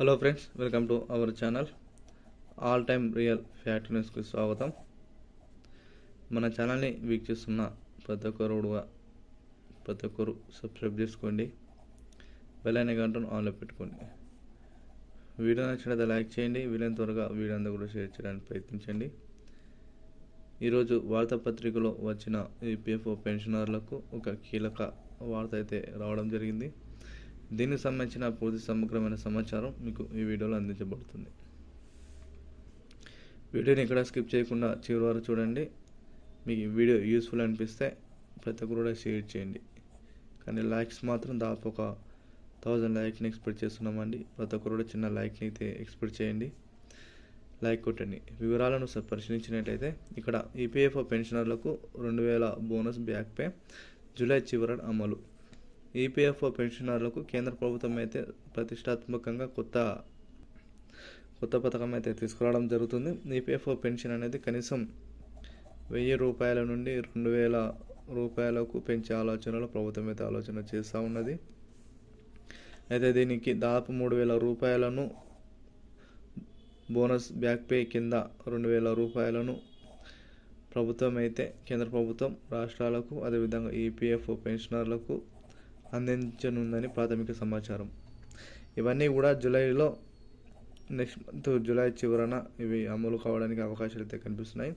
Hello friends welcome to our channel all time real fact న్యూస్కి స్వాగతం. మన ఛానల్ని వీక్షిస్తున్న ప్రతి ఒక్కరు కూడా ప్రతి ఒక్కరు సబ్స్క్రైబ్ చేసుకోండి. వెళ్ళైన గంటను ఆన్లో పెట్టుకోండి. వీడియో నచ్చినట్లయితే లైక్ చేయండి. వీలైన త్వరగా వీడియో అంతా కూడా షేర్ చేయడానికి ప్రయత్నించండి. ఈరోజు వార్తాపత్రికలో వచ్చిన ఈపీఎఫ్ఓ పెన్షనర్లకు ఒక కీలక వార్త అయితే రావడం జరిగింది. దీనికి సంబంధించిన పూర్తి సమగ్రమైన సమాచారం మీకు ఈ వీడియోలో అందించబడుతుంది. వీడియోని ఇక్కడ స్కిప్ చేయకుండా చివరి వరకు చూడండి. మీకు ఈ వీడియో యూస్ఫుల్ అనిపిస్తే ప్రతి ఒక్కరు కూడా షేర్ చేయండి. కానీ లైక్స్ మాత్రం దాదాపు ఒక థౌజండ్ లైక్ని ఎక్స్పెక్ట్ చేస్తున్నామండి. ప్రతి ఒక్కరు కూడా చిన్న లైక్ని అయితే ఎక్స్పెక్ట్ చేయండి. లైక్ కొట్టండి. వివరాలను స- పరిశీలించినట్టయితే ఇక్కడ ఈపీఎఫ్ఓ పెన్షనర్లకు రెండు వేల బోనస్ బ్యాక్ పే జూలై చివరి అమలు. ఈపీఎఫ్ఓ పెన్షనర్లకు కేంద్ర ప్రభుత్వం అయితే ప్రతిష్టాత్మకంగా కొత్త కొత్త పథకం అయితే తీసుకురావడం జరుగుతుంది. ఈపీఎఫ్ఓ పెన్షన్ అనేది కనీసం వెయ్యి రూపాయల నుండి రెండు వేల రూపాయలకు పెంచే ఆలోచనలో ప్రభుత్వం అయితే ఆలోచన చేస్తూ ఉన్నది. అయితే దీనికి దాదాపు మూడు వేల రూపాయలను బోనస్ బ్యాక్ పే కింద రెండు వేల రూపాయలను ప్రభుత్వం అయితే కేంద్ర ప్రభుత్వం రాష్ట్రాలకు అదేవిధంగా ఈపీఎఫ్ఓ పెన్షనర్లకు అందించనుందని ప్రాథమిక సమాచారం. ఇవన్నీ కూడా జూలైలో నెక్స్ట్ మంత్ జూలై చివరన ఇవి అమలు కావడానికి అవకాశాలు అయితే కనిపిస్తున్నాయి.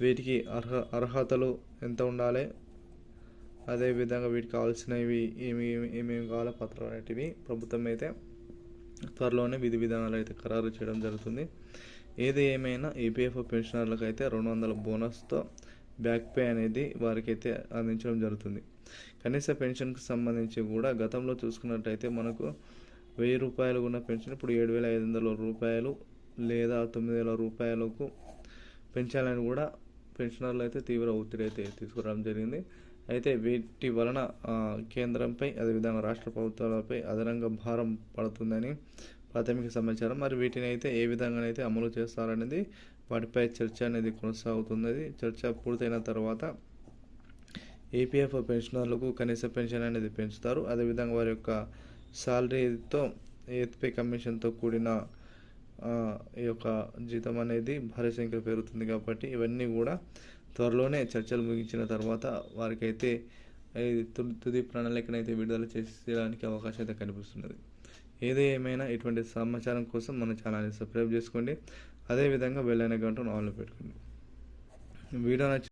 వీటికి అర్హ అర్హతలు ఎంత ఉండాలి? అదేవిధంగా వీటికి కావాల్సినవి ఏమి ఏమేమి కావాలో పత్రాలు అనేటివి ప్రభుత్వం అయితే త్వరలోనే విధి విధానాలు అయితే ఖరారు చేయడం జరుగుతుంది. ఏది ఏమైనా ఈపీఎఫ్ఓ పెన్షనర్లకు అయితే రెండు వందల బోనస్తో బ్యాక్ పే అనేది వారికైతే అందించడం జరుగుతుంది. కనీస పెన్షన్కి సంబంధించి కూడా గతంలో చూసుకున్నట్టయితే మనకు వెయ్యి రూపాయలు ఉన్న పెన్షన్ ఇప్పుడు ఏడు వేల ఐదు వందల రూపాయలు లేదా తొమ్మిది వేల రూపాయలకు పెంచాలని కూడా పెన్షనర్లు అయితే తీవ్ర ఒత్తిడి అయితే తీసుకురావడం జరిగింది. అయితే వీటి వలన కేంద్రంపై అదేవిధంగా రాష్ట్ర ప్రభుత్వాలపై అదనంగా భారం పడుతుందని ప్రాథమిక సమాచారం. మరి వీటిని అయితే ఏ విధంగానైతే అమలు చేస్తారనేది వాటిపై చర్చ అనేది కొనసాగుతున్నది. చర్చ పూర్తయిన తర్వాత ఏపీఎఫ్ పెన్షనర్లకు కనీస పెన్షన్ అనేది పెంచుతారు. అదేవిధంగా వారి యొక్క శాలరీతో ఎయిత్పే కమిషన్తో కూడిన ఈ యొక్క జీతం అనేది భారీ సంఖ్యలో పెరుగుతుంది కాబట్టి ఇవన్నీ కూడా త్వరలోనే చర్చలు ముగించిన తర్వాత వారికైతే తుది తుది ప్రణాళికనైతే విడుదల చేసేయడానికి అవకాశం అయితే కనిపిస్తున్నది. ఏది ఏమైనా ఇటువంటి సమాచారం కోసం మన ఛానల్ని సబ్స్క్రైబ్ చేసుకోండి. అదేవిధంగా వెళ్ళైన గంటను ఆన్లో పెట్టుకోండి. వీడియో నచ్చి